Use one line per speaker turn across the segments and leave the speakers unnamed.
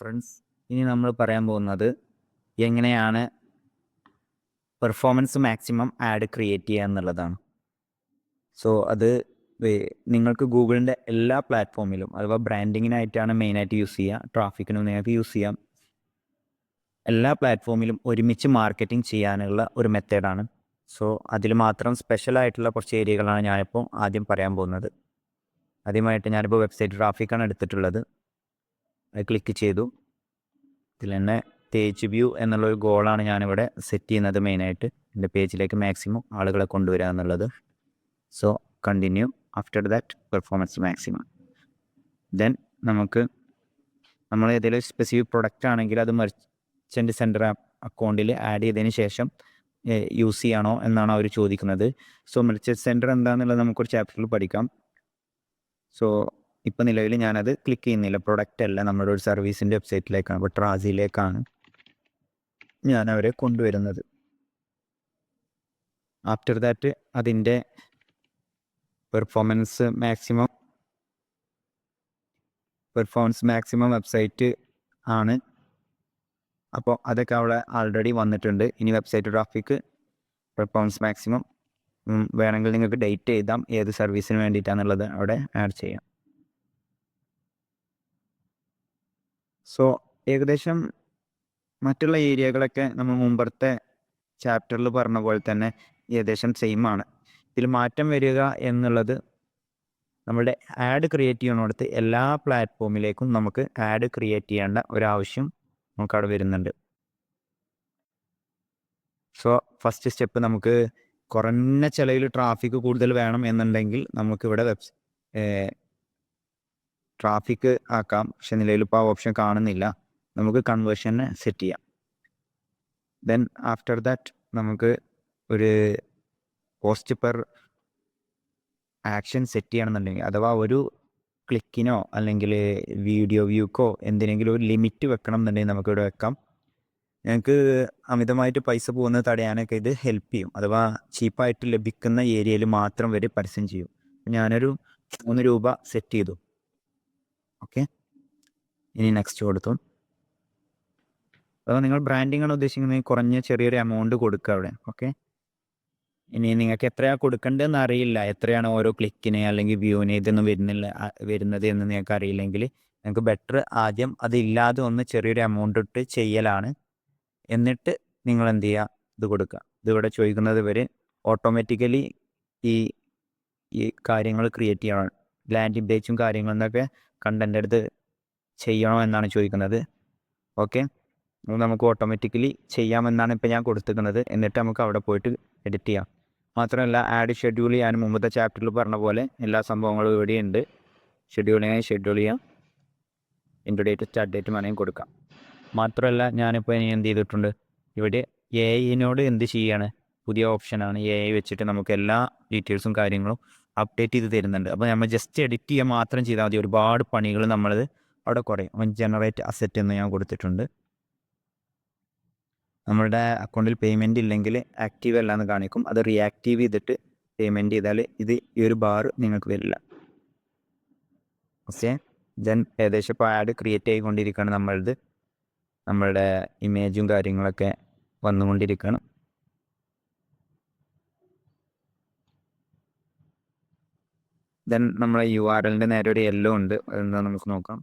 Friends ഇനി നമ്മൾ പറയാൻ പോകുന്നത് എങ്ങനെയാണ് പെർഫോമൻസ് മാക്സിമം ആഡ് ക്രിയേറ്റ് ചെയ്യുക എന്നുള്ളതാണ്. സോ അത് നിങ്ങൾക്ക് ഗൂഗിളിന്റെ എല്ലാ പ്ലാറ്റ്ഫോമിലും അഥവാ ബ്രാൻഡിങ്ങിനായിട്ടാണ് മെയിനായിട്ട് യൂസ് ചെയ്യുക ട്രാഫിക്കിനും നിങ്ങൾക്ക് യൂസ് ചെയ്യാം. എല്ലാ പ്ലാറ്റ്ഫോമിലും ഒരുമിച്ച് മാർക്കറ്റിംഗ് ചെയ്യാനുള്ള ഒരു മെത്തേഡാണ് സോ അതിൽ മാത്രം സ്പെഷ്യൽ ആയിട്ടുള്ള കുറച്ച് ഏരിയകളാണ് ഞാനിപ്പോൾ ആദ്യം പറയാൻ പോകുന്നത്. ആദ്യമായിട്ട് ഞാനിപ്പോൾ വെബ്സൈറ്റ് ട്രാഫിക്കാണ് എടുത്തിട്ടുള്ളത്. അത് ക്ലിക്ക് ചെയ്തു. ഇതിൽ തന്നെ പേജ് വ്യൂ എന്നുള്ളൊരു ഗോളാണ് ഞാനിവിടെ സെറ്റ് ചെയ്യുന്നത് മെയിനായിട്ട് എന്റെ പേജിലേക്ക് മാക്സിമം ആളുകളെ കൊണ്ടുവരിക എന്നുള്ളത്. So continue after that performance maximum then നമുക്ക് നമ്മൾ ഏതെങ്കിലും സ്പെസിഫിക് പ്രൊഡക്റ്റ് ആണെങ്കിൽ അത് മെർച്ചന്റ് സെന്റർ അക്കൗണ്ടിൽ ആഡ് ചെയ്തതിന് ശേഷം യൂസ് ചെയ്യണോ എന്നാണ് അവർ ചോദിക്കുന്നത്. സോ മെർച്ചന്റ് സെന്റർ എന്താണെന്നുള്ളത് നമുക്കൊരു ചാപ്റ്ററിൽ പഠിക്കാം. സോ ഇപ്പം നിലവിൽ ഞാനത് ക്ലിക്ക് ചെയ്യുന്നില്ല. പ്രൊഡക്റ്റ് അല്ല. നമ്മുടെ ഒരു സർവീസിന്റെ വെബ്സൈറ്റിലേക്കാണ് അപ്പോൾ ട്രാസിലേക്കാണ് ഞാൻ അവരെ കൊണ്ടുവരുന്നത്. ആഫ്റ്റർ ദാറ്റ് അതിന്റെ performance maximum performance maximum website ആണ്. അപ്പോൾ അതൊക്കെ അവിടെ ആൾറെഡി വന്നിട്ടുണ്ട്. ഇനി വെബ്സൈറ്റ് ട്രാഫിക് പെർഫോമൻസ് മാക്സിമം വേണമെങ്കിൽ നിങ്ങൾക്ക് ഡേറ്റ് എഴുതാം. ഏത് സർവീസിന് വേണ്ടിയിട്ടാണെന്നുള്ളത് അവിടെ ആഡ് ചെയ്യാം. സോ ഏകദേശം മറ്റുള്ള ഏരിയകളൊക്കെ നമ്മൾ മുമ്പത്തെ ചാപ്റ്ററിൽ പറഞ്ഞ പോലെ തന്നെ ഏകദേശം സെയിം ആണ്. ഇതിൽ മാറ്റം വരിക എന്നുള്ളത് നമ്മുടെ ആഡ് ക്രിയേറ്റ് ചെയ്യണോടത്ത് എല്ലാ പ്ലാറ്റ്ഫോമിലേക്കും നമുക്ക് ആഡ് ക്രിയേറ്റ് ചെയ്യേണ്ട ഒരാവശ്യം നമുക്ക് അവിടെ വരുന്നുണ്ട്. സോ ഫസ്റ്റ് സ്റ്റെപ്പ് നമുക്ക് കുറഞ്ഞ ചിലവിൽ ട്രാഫിക് കൂടുതൽ വേണം എന്നുണ്ടെങ്കിൽ നമുക്കിവിടെ വെബ്സ് ട്രാഫിക് ആക്കാം. പക്ഷെ നിലവിൽ ഇപ്പോൾ ആ ഓപ്ഷൻ കാണുന്നില്ല. നമുക്ക് കൺവേർഷനെ സെറ്റ് ചെയ്യാം. ദെൻ ആഫ്റ്റർ ദാറ്റ് നമുക്ക് ഒരു പോസ്റ്റ് പെർ ആക്ഷൻ സെറ്റ് ചെയ്യണമെന്നുണ്ടെങ്കിൽ അഥവാ ഒരു ക്ലിക്കിനോ അല്ലെങ്കിൽ വീഡിയോ വ്യൂക്കോ എന്തിനെങ്കിലും ഒരു ലിമിറ്റ് വെക്കണം എന്നുണ്ടെങ്കിൽ നമുക്കിവിടെ വെക്കാം. ഞങ്ങൾക്ക് അമിതമായിട്ട് പൈസ പോകുന്നത് തടയാനൊക്കെ ഇത് ഹെൽപ്പ് ചെയ്യും. അഥവാ ചീപ്പായിട്ട് ലഭിക്കുന്ന ഏരിയയിൽ മാത്രം വരെ പരസ്യം ചെയ്യും. ഞാനൊരു മൂന്ന് രൂപ സെറ്റ് ചെയ്തു. ഓക്കെ ഇനി നെക്സ്റ്റ് കൊടുത്തു. അപ്പോൾ നിങ്ങൾ ബ്രാൻഡിങ് ആണ് ഉദ്ദേശിക്കുന്നത് കുറഞ്ഞ ചെറിയൊരു എമൗണ്ട് കൊടുക്കുക അവിടെ. ഓക്കെ ഇനി നിങ്ങൾക്ക് എത്രയാണ് കൊടുക്കേണ്ടതെന്ന് അറിയില്ല. എത്രയാണ് ഓരോ ക്ലിക്കിന് അല്ലെങ്കിൽ വ്യൂവിന് ഇതൊന്നും വരുന്നില്ല വരുന്നത് എന്ന് നിങ്ങൾക്ക് അറിയില്ലെങ്കിൽ നിങ്ങൾക്ക് ബെറ്റർ ആദ്യം അതില്ലാതെ ഒന്ന് ചെറിയൊരു എമൗണ്ട് ഇട്ട് ചെയ്യലാണ്. എന്നിട്ട് നിങ്ങൾ എന്ത് ചെയ്യുക? ഇത് കൊടുക്കുക. ഇതിവിടെ ചോദിക്കുന്നത് വരെ ഓട്ടോമാറ്റിക്കലി ഈ ഈ കാര്യങ്ങൾ ക്രിയേറ്റ് ചെയ്യണം. ലാൻഡിംഗ് പേജും കാര്യങ്ങളെന്നൊക്കെ കണ്ടന്റ് എടുത്ത് ചെയ്യണോ എന്നാണ് ചോദിക്കുന്നത്. ഓക്കെ. നമുക്ക് ഓട്ടോമാറ്റിക്കലി ചെയ്യാമെന്നാണ് ഇപ്പോൾ ഞാൻ കൊടുത്തിരിക്കുന്നത്. എന്നിട്ട് നമുക്ക് അവിടെ പോയിട്ട് എഡിറ്റ് ചെയ്യാം. മാത്രമല്ല ആഡ് ഷെഡ്യൂൾ ചെയ്യാൻ മുമ്പത്തെ ചാപ്റ്ററിൽ പറഞ്ഞ പോലെ എല്ലാ സംഭവങ്ങളും ഇവിടെയുണ്ട് ഷെഡ്യൂളിങ് ഷെഡ്യൂൾ ചെയ്യാം. എന്റെ ഡേറ്റ് സ്റ്റാർട്ട് ഡേറ്റ് വേണമെങ്കിൽ കൊടുക്കാം. മാത്രമല്ല ഞാനിപ്പോൾ ഇനി എന്ത് ചെയ്തിട്ടുണ്ട്? ഇവിടെ എ ഐനോട് എന്ത് ചെയ്യാണ്? പുതിയ ഓപ്ഷനാണ് എ ഐ വെച്ചിട്ട് നമുക്ക് എല്ലാ ഡീറ്റെയിൽസും കാര്യങ്ങളും അപ്ഡേറ്റ് ചെയ്ത് തരുന്നുണ്ട്. അപ്പോൾ നമ്മൾ ജസ്റ്റ് എഡിറ്റ് ചെയ്യുക മാത്രം ചെയ്താൽ മതി. ഒരുപാട് പണികൾ നമ്മളത് അവിടെ കുറയും. ജനറേറ്റ് അസറ്റ് എന്ന് ഞാൻ കൊടുത്തിട്ടുണ്ട്. നമ്മളുടെ അക്കൗണ്ടിൽ പേയ്മെന്റ് ഇല്ലെങ്കിൽ ആക്റ്റീവ് അല്ല എന്ന് കാണിക്കും. അത് റിയാക്റ്റീവ് ചെയ്തിട്ട് പേയ്മെന്റ് ചെയ്താൽ ഇത് ഈ ഒരു ബാർ നിങ്ങൾക്ക് വരില്ല. ഓക്കെ ദെൻ ഏകദേശം ഇപ്പോൾ ആഡ് ക്രിയേറ്റ് ആയിക്കൊണ്ടിരിക്കുകയാണ് നമ്മളത്. നമ്മളുടെ ഇമേജും കാര്യങ്ങളൊക്കെ വന്നുകൊണ്ടിരിക്കണം ദെൻ നമ്മളെ യു ആർ എല്ലിന്റെ നേരെ ഒരു എല്ലോ ഉണ്ട്. അതെന്താ നമുക്ക് നോക്കാം.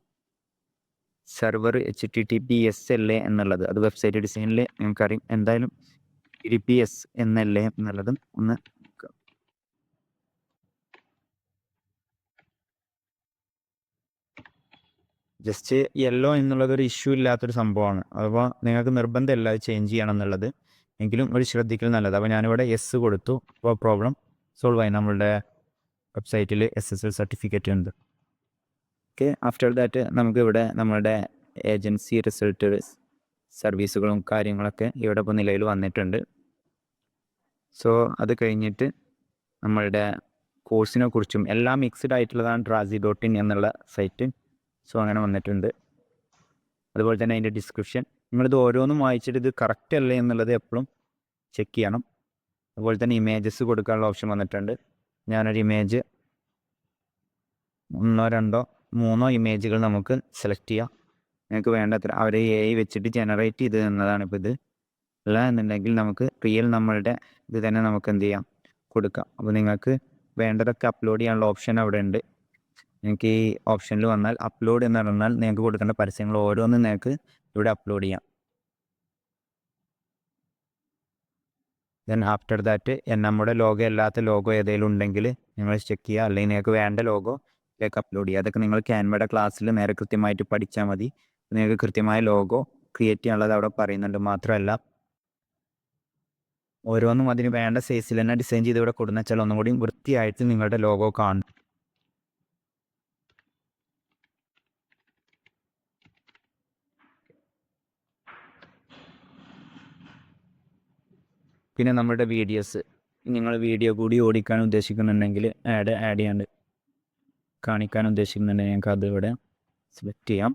Server H T T P S L A എന്നുള്ളത്. അത് വെബ്സൈറ്റ് ഡിസൈനിൽ നമുക്കറിയാം. എന്തായാലും ടി പി എസ് എന്ന എൽ എ എന്നുള്ളത് ഒന്ന് ജസ്റ്റ് യെല്ലോ എന്നുള്ളത് ഒരു ഇഷ്യൂ ഇല്ലാത്തൊരു സംഭവമാണ്. അപ്പോൾ നിങ്ങൾക്ക് നിർബന്ധമില്ല അത് ചേഞ്ച് ചെയ്യണം എന്നുള്ളത്. എങ്കിലും ഒരു ശ്രദ്ധിക്കൽ നല്ലത്. അപ്പോൾ ഞാനിവിടെ എസ് കൊടുത്തു. അപ്പോൾ പ്രോബ്ലം സോൾവ് ആയി. നമ്മളുടെ വെബ്സൈറ്റിൽ എസ് എസ് എൽ സർട്ടിഫിക്കറ്റ് ഉണ്ട്. ഓക്കെ ആഫ്റ്റർ ദാറ്റ് നമുക്കിവിടെ നമ്മളുടെ ഏജൻസി റിസൾട്ട് സർവീസുകളും കാര്യങ്ങളൊക്കെ ഇവിടെ ഇപ്പോൾ നിലയിൽ വന്നിട്ടുണ്ട്. സോ അത് കഴിഞ്ഞിട്ട് നമ്മളുടെ കോഴ്സിനെ കുറിച്ചും എല്ലാം മിക്സ്ഡ് ആയിട്ടുള്ളതാണ് ട്രാസി ഡോട്ട് ഇൻ എന്നുള്ള സൈറ്റ് സോ അങ്ങനെ വന്നിട്ടുണ്ട്. അതുപോലെ തന്നെ അതിന്റെ ഡിസ്ക്രിപ്ഷൻ നിങ്ങളിത് ഓരോന്നും വായിച്ചിട്ട് ഇത് കറക്റ്റ് അല്ലേ എന്നുള്ളത് എപ്പോഴും ചെക്ക് ചെയ്യണം. അതുപോലെ തന്നെ ഇമേജസ് കൊടുക്കാനുള്ള ഓപ്ഷൻ വന്നിട്ടുണ്ട്. ഞാനൊരു ഇമേജ് ഒന്നോ രണ്ടോ മൂന്നോ ഇമേജുകൾ നമുക്ക് സെലക്ട് ചെയ്യാം. നിങ്ങൾക്ക് വേണ്ടത്ര അവർ എ ഐ വെച്ചിട്ട് ജനറേറ്റ് ചെയ്ത് തന്നതാണ് ഇപ്പോൾ ഇത്. അല്ല എന്നുണ്ടെങ്കിൽ നമുക്ക് റിയൽ നമ്മളുടെ ഇത് തന്നെ നമുക്ക് എന്ത് ചെയ്യാം? കൊടുക്കാം. അപ്പോൾ നിങ്ങൾക്ക് വേണ്ടതൊക്കെ അപ്ലോഡ് ചെയ്യാനുള്ള ഓപ്ഷൻ അവിടെ ഉണ്ട്. നിങ്ങൾക്ക് ഈ ഓപ്ഷനിൽ വന്നാൽ അപ്ലോഡ് എന്ന് പറഞ്ഞാൽ നിങ്ങൾക്ക് കൊടുക്കേണ്ട പരസ്യങ്ങൾ ഓരോന്നും നിങ്ങൾക്ക് ഇവിടെ അപ്ലോഡ് ചെയ്യാം. ദെൻ ആഫ്റ്റർ ദാറ്റ് നമ്മുടെ ലോഗോ അല്ലാത്ത ലോഗോ ഏതെങ്കിലും ഉണ്ടെങ്കിൽ നിങ്ങൾ ചെക്ക് ചെയ്യുക. അല്ലെങ്കിൽ നിങ്ങൾക്ക് വേണ്ട ലോഗോ ഇതിലേക്ക് അപ്ലോഡ് ചെയ്യുക. അതൊക്കെ നിങ്ങൾ ക്യാൻവയുടെ ക്ലാസ്സിൽ നേരെ കൃത്യമായിട്ട് പഠിച്ചാൽ മതി. നിങ്ങൾക്ക് കൃത്യമായ ലോഗോ ക്രിയേറ്റ് ചെയ്യാനുള്ളത് അവിടെ പറയുന്നുണ്ട് മാത്രമല്ല. ഓരോന്നും അതിന് വേണ്ട സൈസിൽ തന്നെ ഡിസൈൻ ചെയ്ത് ഇവിടെ കൊടുന്നു വെച്ചാൽ ഒന്നും കൂടി വൃത്തിയായിട്ട് നിങ്ങളുടെ ലോഗോ കാണും. പിന്നെ നമ്മുടെ വീഡിയോസ് നിങ്ങൾ വീഡിയോ കൂടി ഓടിക്കാൻ ഉദ്ദേശിക്കുന്നുണ്ടെങ്കിൽ ആഡ് ആഡ് ചെയ്യാണ്ട് കാണിക്കാൻ ഉദ്ദേശിക്കുന്നുണ്ടെങ്കിൽ ഞങ്ങൾക്ക് അത് ഇവിടെ സെലക്ട് ചെയ്യാം.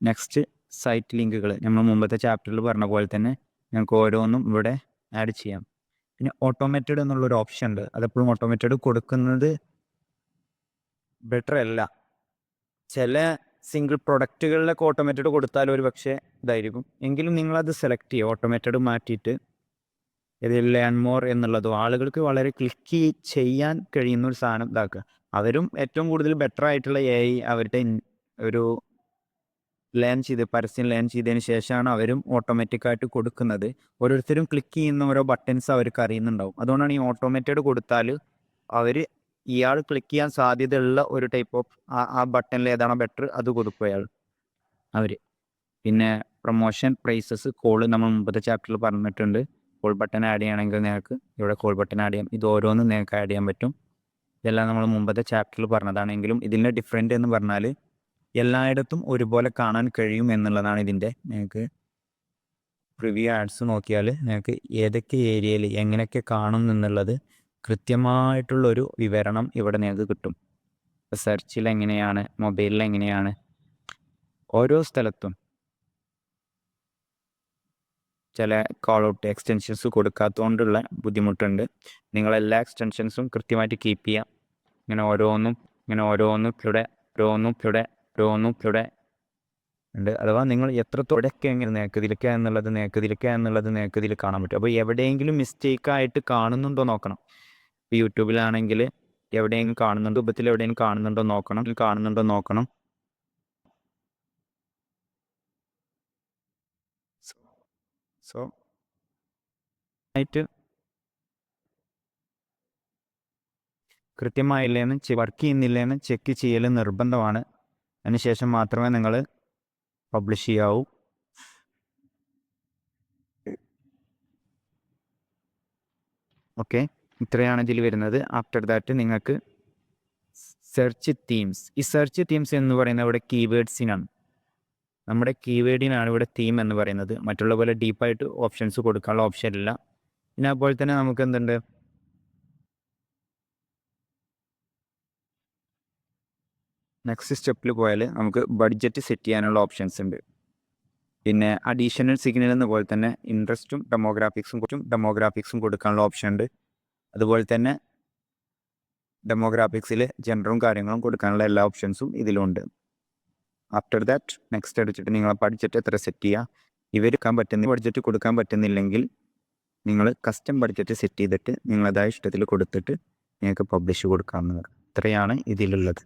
നെക്സ്റ്റ് സൈറ്റ് ലിങ്കുകൾ നമ്മൾ മുമ്പത്തെ ചാപ്റ്ററിൽ പറഞ്ഞ പോലെ തന്നെ ഞങ്ങൾക്ക് ഓരോന്നും ഇവിടെ ആഡ് ചെയ്യാം. പിന്നെ ഓട്ടോമേറ്റഡ് എന്നുള്ളൊരു ഓപ്ഷൻ ഉണ്ട്. അതെപ്പോഴും ഓട്ടോമേറ്റഡ് കൊടുക്കുന്നത് ബെറ്റർ അല്ല. ചില സിംഗിൾ പ്രൊഡക്റ്റുകളിലൊക്കെ ഓട്ടോമേറ്റഡ് കൊടുത്താൽ ഒരു പക്ഷേ ഇതായിരിക്കും. എങ്കിലും നിങ്ങളത് സെലക്ട് ചെയ്യുക. ഓട്ടോമേറ്റഡ് മാറ്റിയിട്ട് ഇതിൽ ലേൺ മോർ എന്നുള്ളതും ആളുകൾക്ക് വളരെ ക്ലിക്ക് ചെയ്യാൻ കഴിയുന്ന ഒരു സാധനം ഇതാക്കുക. അവരും ഏറ്റവും കൂടുതൽ ബെറ്റർ ആയിട്ടുള്ള എ ഐ അവരുടെ ഒരു ലേൺ ചെയ്ത് പരസ്യം ലേൺ ചെയ്തതിന് ശേഷമാണ് അവരും ഓട്ടോമാറ്റിക്കായിട്ട് കൊടുക്കുന്നത്. ഓരോരുത്തരും ക്ലിക്ക് ചെയ്യുന്ന ഓരോ ബട്ടൺസ് അവർക്ക് അറിയുന്നുണ്ടാവും. അതുകൊണ്ടാണ് ഈ ഓട്ടോമേറ്റഡ് കൊടുത്താൽ അവർ ഇയാൾ ക്ലിക്ക് ചെയ്യാൻ സാധ്യതയുള്ള ഒരു ടൈപ്പ് ഓഫ് ആ ബട്ടണിൽ ഏതാണോ ബെറ്റർ അത് കൊടുക്കും അയാൾ. അവർ പിന്നെ പ്രൊമോഷൻ പ്രൈസസ് കോൾ നമ്മൾ മുമ്പത്തെ ചാപ്റ്ററിൽ പറഞ്ഞിട്ടുണ്ട്. കോൾ ബട്ടൺ ആഡ് ചെയ്യണമെങ്കിൽ നിങ്ങൾക്ക് ഇവിടെ കോൾ ബട്ടൺ ആഡ് ചെയ്യാം. ഇത് ഓരോന്നും നിങ്ങൾക്ക് ആഡ് ചെയ്യാൻ പറ്റും. ഇതെല്ലാം നമ്മൾ മുമ്പത്തെ ചാപ്റ്ററിൽ പറഞ്ഞതാണെങ്കിലും ഇതിന്റെ ഡിഫറെന്റ് എന്ന് പറഞ്ഞാൽ എല്ലായിടത്തും ഒരുപോലെ കാണാൻ കഴിയും എന്നുള്ളതാണ് ഇതിന്റെ നിങ്ങൾക്ക് പ്രിവ്യൂ ആഡ്സ് നോക്കിയാൽ നിങ്ങൾക്ക് ഏതൊക്കെ ഏരിയയിൽ എങ്ങനെയൊക്കെ കാണും എന്നുള്ളത് കൃത്യമായിട്ടുള്ളൊരു വിവരണം ഇവിടെ നിങ്ങൾക്ക് കിട്ടും. സെർച്ചിൽ എങ്ങനെയാണ് മൊബൈലിൽ എങ്ങനെയാണ് ഓരോ സ്ഥലത്തും ചില കോൾ ഔട്ട് എക്സ്റ്റൻഷൻസ് കൊടുക്കാത്തതുകൊണ്ടുള്ള ബുദ്ധിമുട്ടുണ്ട്. നിങ്ങളെല്ലാ എക്സ്റ്റൻഷൻസും കൃത്യമായിട്ട് കീപ്പ് ചെയ്യുക ഇങ്ങനെ ഓരോന്നും ഇങ്ങനെ ഓരോന്നും ഇവിടെ ഓരോന്നും ഇവിടെ ഓരോന്നും ഇവിടെ. ഉണ്ട്. അഥവാ നിങ്ങൾ എത്രത്തോടൊക്കെ എങ്ങനെ നേക്കതിരിക്കുക എന്നുള്ളത് നേക്കതിരിക്കുക എന്നുള്ളത് നേക്കതിൽ കാണാൻ പറ്റും. അപ്പോൾ എവിടെയെങ്കിലും മിസ്റ്റേക്കായിട്ട് കാണുന്നുണ്ടോ നോക്കണം. ഇപ്പോൾ യൂട്യൂബിലാണെങ്കിൽ എവിടെയെങ്കിലും കാണുന്നുണ്ടോ ഉപത്തിൽ എവിടെയെങ്കിലും കാണുന്നുണ്ടോ നോക്കണം കാണുന്നുണ്ടോ നോക്കണം. സോ ആയിട്ട് കൃത്യമായില്ലേന്ന് വർക്ക് ചെയ്യുന്നില്ലേന്ന് ചെക്ക് ചെയ്യൽ നിർബന്ധമാണ്. അതിനുശേഷം മാത്രമേ നിങ്ങൾ പബ്ലിഷ് ചെയ്യാവൂ. ഓക്കെ. ഇത്രയാണ് ഇതിൽ വരുന്നത്. ആഫ്റ്റർ ദാറ്റ് നിങ്ങൾക്ക് സെർച്ച് തീംസ്. ഈ സെർച്ച് തീംസ് എന്ന് പറയുന്നത് ഇവിടെ കീവേഡ്സിനാണ് നമ്മുടെ കീവേഡിനാണ് ഇവിടെ തീം എന്ന് പറയുന്നത്. മറ്റുള്ള പോലെ ഡീപ്പായിട്ട് ഓപ്ഷൻസ് കൊടുക്കാനുള്ള ഓപ്ഷൻ ഇല്ല. പിന്നെ അതുപോലെ തന്നെ നമുക്ക് എന്തുണ്ട്? നെക്സ്റ്റ് സ്റ്റെപ്പിൽ പോയാൽ നമുക്ക് ബഡ്ജറ്റ് സെറ്റ് ചെയ്യാനുള്ള ഓപ്ഷൻസ് ഉണ്ട്. പിന്നെ അഡീഷണൽ സിഗ്നൽ എന്ന പോലെ തന്നെ ഇൻട്രസ്റ്റും ഡെമോഗ്രാഫിക്സും കുറച്ചും ഡെമോഗ്രാഫിക്സും കൊടുക്കാനുള്ള ഓപ്ഷൻ ഉണ്ട്. അതുപോലെ തന്നെ ഡെമോഗ്രാഫിക്സിൽ ജെൻഡറും കാര്യങ്ങളും കൊടുക്കാനുള്ള എല്ലാ ഓപ്ഷൻസും ഇതിലുണ്ട്. ആഫ്റ്റർ ദാറ്റ് നെക്സ്റ്റ് അടിച്ചിട്ട് നിങ്ങളെ ബഡ്ജറ്റ് എത്ര സെറ്റ് ചെയ്യുക ഇവർക്കാൻ പറ്റുന്ന ബഡ്ജറ്റ് കൊടുക്കാൻ പറ്റുന്നില്ലെങ്കിൽ നിങ്ങൾ കസ്റ്റം ബഡ്ജറ്റ് സെറ്റ് ചെയ്തിട്ട് നിങ്ങളതായ ഇഷ്ടത്തിൽ കൊടുത്തിട്ട് നിങ്ങൾക്ക് പബ്ലിഷ് കൊടുക്കാവുന്നതാണ്. ഇത്രയാണ് ഇതിലുള്ളത്.